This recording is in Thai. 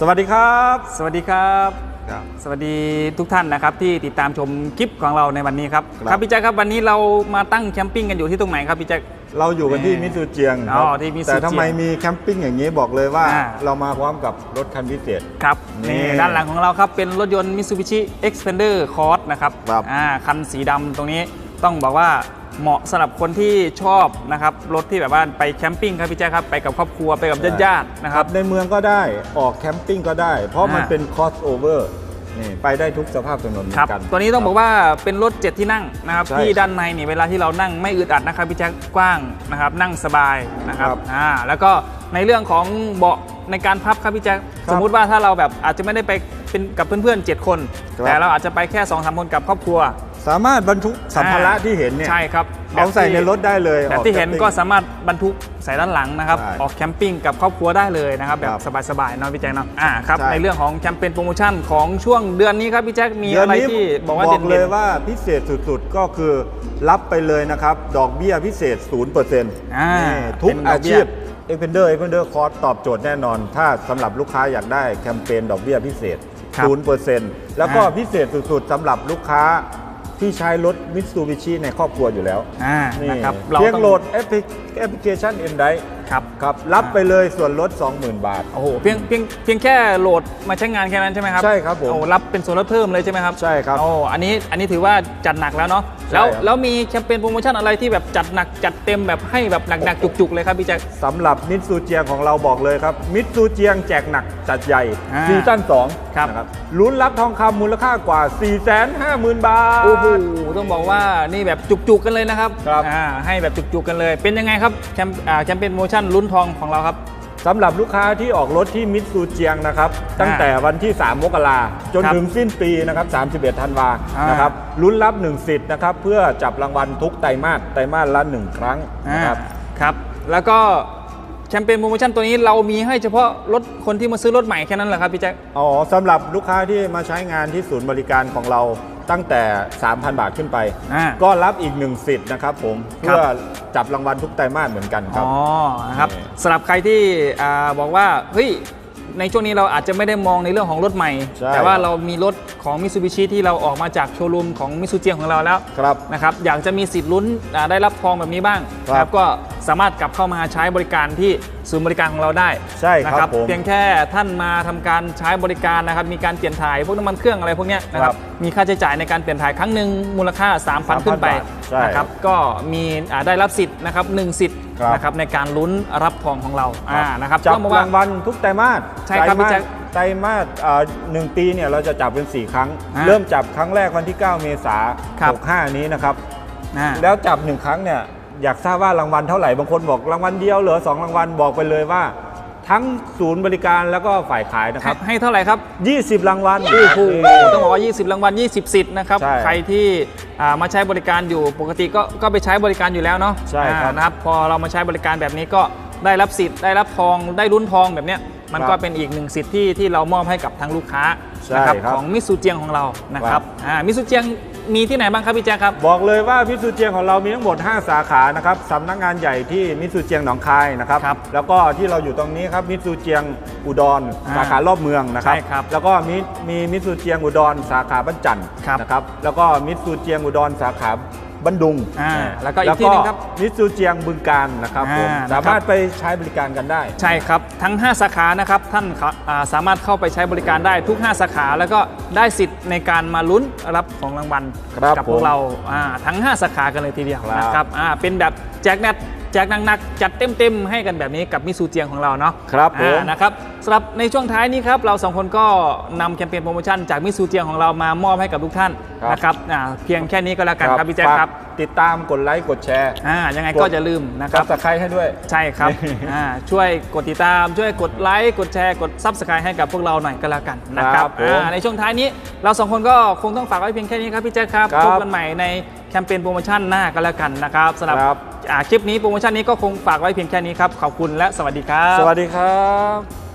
สวัสดีครับ สวัสดีครับ ครับ สวัสดีทุกท่านนะครับที่ติดตามชมคลิปของเราในวันนี้ครับ ครับพี่แจ๊คครับวันนี้เรามาตั้งแคมปิ้งกันอยู่ที่ตรงไหนครับพี่แจ๊ค เราอยู่กันที่แหม่มิซูเจียงคอ๋รัอบที่มิซูเจียงแต่ทำไมมีแคมปิ้งอย่างนี้บอกเลยว่า อ่า เรามาพร้อมกับรถคันพิเศษ ครับนี่นี่ด้านหลังของเราครับเป็นรถยนต์ Mitsubishi Xpander Cross นะครับครับ อ่าคันสีดำตรงนี้ต้องบอกว่า เหมาะสำหรับคนที่ชอบนะครับรถที่แบบว่าไปแคมปิ้งครับพี่แจ๊คครับไปกับครอบครัวไปกับญาติๆนะครับ ในเมืองก็ได้ออกแคมปิ้งก็ได้ เพราะมันอ่า เป็นคอสโอเวอร์นี่ไปได้ทุกสภาพถนนเหมืครัอบนกัน ตัวนี้ต้องบอกว่าเป็นรถเจ็ดที่นั่งนะครับใช่ที่ด้านในนี่เวลาที่เรานั่งไม่อึดอัดนะครับพี่แจ๊คกว้างนะครับนั่งสบายนะครับครับอ่าแล้วก็ในเรื่องของเบาะในการพับครับพี่แจ๊คครับสมมุติว่าถ้าเราแบบอาจจะไม่ได้ไปเป็นกับเพื่อนๆ 7 คน ครับแต่เราอาจจะไปแค่2อสคนกับครอบครัว สามารถบรรทุกสัมภาระที่เห็นเนี่ยใช่ครับเอาใส่ในรถได้เลยแบบออที่เห็นแคมปิ้งก็สามารถบรรทุกใส่ด้านหลังนะครับใช่ออกแคมปิ้งกับครอบครัวได้เลยนะครับ แบครับบสบายๆเนาะพี่แจ๊คเนาะอ่าครับใช่ในเรื่องของแคมเปญโปรโมชั่นของช่วงเดือนนี้ครับพี่แจ๊คมีอะไรที่บอกว่าบเด่อกนๆเลยว่าพิเศษสุดๆก็คือรับไปเลยนะครับ ดอกเบี้ยพิเศษ0%นอ่าทุกเป็นดออากเบี้ชียพ e x p e n d e r e x p e n d e r Cost ตอบโจทย์แน่นอน ถ้าสำหรับลูกค้าอยากได้แคมเปญดอกเบี้ยพิเศษครับ0%แล้วก็อ่าพิเศษสุดๆสำหรับลูกค้า ที่ใช้รถมิตซูบิชิในครอบครัวอยู่แล้วอ่านี่นะครับเพียงต้องโหลดแอปพลิแอปพลิเคชัน e n d i ครับ ครับ รับไปเลยส่วนลด 20,000 บาท โอ้โห เพียงเพียงเพียงแค่โหลดมาใช้งานแค่นั้นใช่ไหมครับ ใช่ครับผม โอ้รับเป็นส่วนลดเพิ่มเลยใช่ไหมครับ ใช่ครับ โอ้ อันนี้ อันนี้ถือว่าจัดหนักแล้วเนาะใช่แล้วครับแล้วมีแคมเปญโปรโมชั่นอะไรที่แบบจัดหนักจัดเต็มแบบให้แบบหนักๆจุกๆเลยครับพี่แจ็คสำหรับมิตซูเจียงของเราบอกเลยครับ มิตซูเจียงแจกหนักจัดใหญ่อ่าซีซั่น2ครับนะครับลุ้นรับทองคำมูลค่ากว่า 450,000 บาท โอ้โห ต้องบอกว่านี่แบบจุกๆกันเลยนะครับครับอ่าให้แบบจุกๆกันเลย เป็นยังไงครับแคมอ่าแคมเปญโปรโมชั่นลุ้นทองของเราครับ สำหรับลูกค้าที่ออกรถที่มิตซูเจียงนะครับ ตั้งแต่วันที่ 3 มกราจนครับถึงสิ้นปีนะครับ 31 ธันวาอ่านนะครับลุ้นรับ 1 สิทธิ์นะครับ เพื่อจับรางวัลทุกไตรมาสไตรมาสละ 1 ครั้งอ่านะครับครับ แล้วก็แคมเปญโปรโมชั่นตัวนี้เรามีให้เฉพาะรถคนที่มาซื้อรถใหม่แค่นั้นเหรอครับพี่แจ็คอ๋อสำหรับลูกค้าที่มาใช้งานที่ศูนย์บริการของเรา ตั้งแต่ 3,000 บาทขึ้นไป อ่า ก็รับอีกหนึ่งสิทธิ์นะครับผมครับเพื่อจับรางวัลทุกไตรมาสเหมือนกันครับ อ๋อนะครับนี่ สำหรับใครที่อ่าบอกว่าเฮ้ยในช่วงนี้เราอาจจะไม่ได้มองในเรื่องของรถใหม่ ใช่ แต่ว่าเรามีรถของมิ t ซูบิชิที่เราออกมาจากโชว์รูมของมิ t ซูเจียงของเราแล้วครับ นะครับอยากจะมีสิทธิ์ลุ้นอ่าได้รับทองแบบนี้บ้างครับ นะก็ สามารถกลับเข้ามาใช้บริการที่ศูนย์บริการของเราได้ใช่ครับนะผมเพียงแค่ท่านมาทำการใช้บริการนะครับ มีการเปลี่ยนถ่ายพวกน้ำมันเครื่องอะไรพวกเนี้ยนะคครัรับบมีค่าใช้จ่ายในการเปลี่ยนถ่ายครั้งหนึ่งมูลค่า 3,000 ขึ้นไปบาทใช่นะครับก็มีอ่าได้รับสิทธิ์นะครับหนึ่งสิทธิ์ครับ นะครับในการลุ้นรับทองของเราอ่านะครับจับต้องบอกว่า รางวัลทุกไตรมาสใช่ครับไตรพี่มาแจ็สคไตรมาสอ่าหนึ่งปีเนี่ยเราจะจับเป็น 4 ครั้ง อ่าเริ่มจับครั้งแรกวันที่ 9 เมษาครับ 65 นี้นะครับ อ่า แล้วจับหนึ่งครั้งเนี่ย อยากทราบว่ารางวัลเท่าไหร่บางคนบอกรางวัลเดียวเหรอสองรางวัลบอกไปเลยว่า ทั้งศูนย์บริการแล้วก็ฝ่ายขายนะคให้รับ ให้เท่าไหร่ครับ 20 รางวัล โอ้โหต้องบอกว่า 20 รางวัล 20 สิทธิ์นะครับ ใช่ใครที่อ่ามาใช้บริการอยู่ปกติก็ก็ไปใช้บริการอยู่แล้วเนาะใช่ครับอ่านะครับ พอเรามาใช้บริการแบบนี้ก็ได้รับสิทธิ์ได้รับทองได้ลุ้นทองแบบเนี้ยมันครับก็เป็นอีกหนึ่งสิทธิ์ที่ที่เรามอบให้กับทางลูกค้าใช่นะครับครับของมิสูเจียงของเรานะคครัรับบอ่ามิสูเจียง มีที่ไหนบ้างครับพี่แจ๊คครับ บอกเลยว่ามิตซูเจียงของเรามีทั้งหมด 5 สาขานะครับสำนักงานใหญ่ที่มิตซูเจียงหนองคายนะครับครับแล้วก็ที่เราอยู่ตรงนี้ครับมิตซูเจียงอุดรอ่าสาขารอบเมืองนะครับ ใช่ครับแล้วก็มีมีมิตซูเจียงอุดรสาขาบ้านจันทร์ครับ นะครับแล้วก็มิตซูเจียงอุดรสาขา บันดุงอ่าแล้วก็อีกที่หนึ่งครับมิตซูเจียงบึงการนะครับผมอ่านะครับ สามารถไปใช้บริการกันได้ ใช่ครับ ทั้ง 5 สาขานะครับท่านเขาอ่าสามารถเข้าไปใช้บริการได้ทุก 5 สาขาแล้วก็ได้สิทธิ์ในการมาลุ้นรับของรางวัลครับกัพวผกมเราอ่าทั้ง 5 สาขากันเลยทีเดียวครับ นะครับอ่าเป็นแบบแจกแนท แจกหนักๆจัดเต็มๆให้กันแบบนี้กับมิสูเจียงของเราเนาะครับผมอ่านะครับสำหรับในช่วงท้ายนี้ครับเราสองคนก็นำแคมเปญโปรโมชั่นจากมิสูเจียงของเรามามอบให้กับทุกท่านครับนะครับอ่าเพียงแค่นี้ก็แล้วกันครับพี่แจ๊คครับฝากติดตามกดไลค์กดแชร์อ่ายังไงก็จะลืมนะคซัรับบสไครต์ให้ด้วยใช่ครับอ่าช่วยกดติดตามช่วยกดไลค์กดแชร์กดซับสไครต์ให้กับพวกเราหน่อยก็แล้วกันนะครับครับผมอ่าในช่วงท้ายนี้เราสองคนก็คงต้องฝากไว้เพียงแค่นี้ครับพี่แจ๊คครับครับพบกันใหม่ในแคมเปญโปรโมชั่นหน้าก็แล้วกันนะครับสำหรับครับอ่า คลิปนี้โปรโมชั่นนี้ก็คงฝากไว้เพียงแค่นี้ครับ ขอบคุณและสวัสดีครับ สวัสดีครับ